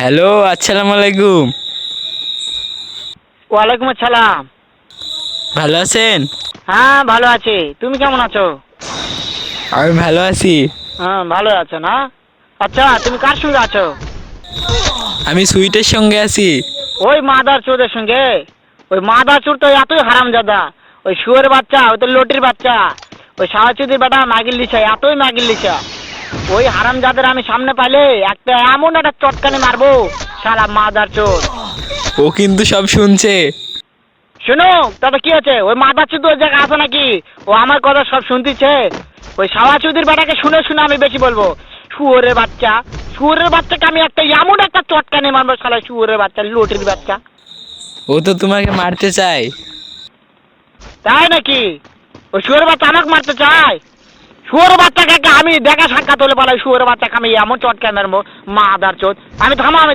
Hello আসসালামু আলাইকুম। ওয়ালাইকুম আসসালাম। ভালো আছেন? হ্যাঁ ভালো আছি। তুমি কেমন আছো? আমি ভালো আছি। হ্যাঁ ভালো আছো না? আচ্ছা তুমি কার সঙ্গে আছো? আমি সুইটের সঙ্গে আছি। ওই মাদার চোরের সঙ্গে? ওই মাদার চোর তো এতই হারাম জাদা ওই শুয়োরের বাচ্চা ওই তো লটির বাচ্চা। ওই সাহাচুদির বেটা মাগিল লিছা এতই মাগিল লিছা ওই হারাম জাদের আমি সামনে পাইলে একটা এমন একটা চটকানি মারবো সারা মাদার চোর। ও কিন্তু সব শুনছে। শোনো তাতে কি আছে ওই মাথা চুদ ওই জায়গায় আছে নাকি? ও আমার কথা সব শুনতেছে। ওই সাওয়া চুদির বেটাকে শুনে শুনে আমি বেশি বলব শুয়োরের বাচ্চা শুয়োরের বাচ্চাকে আমি একটা এমন একটা চটকানি মারবো সালা শুয়োরের বাচ্চা লোটের বাচ্চা। ও তো তোমাকে মারতে চায়। তাই নাকি? ও শুয়োরের বাচ্চা আমাকে মারতে চায়? শুয়োর বাচ্চাকে আমি দেখা সাক্ষাৎ হলে পালাই শুয়োর বাচ্চাকে আমি এমন চটকে মারবো? মা, আদার চোদ আমি থামা আমি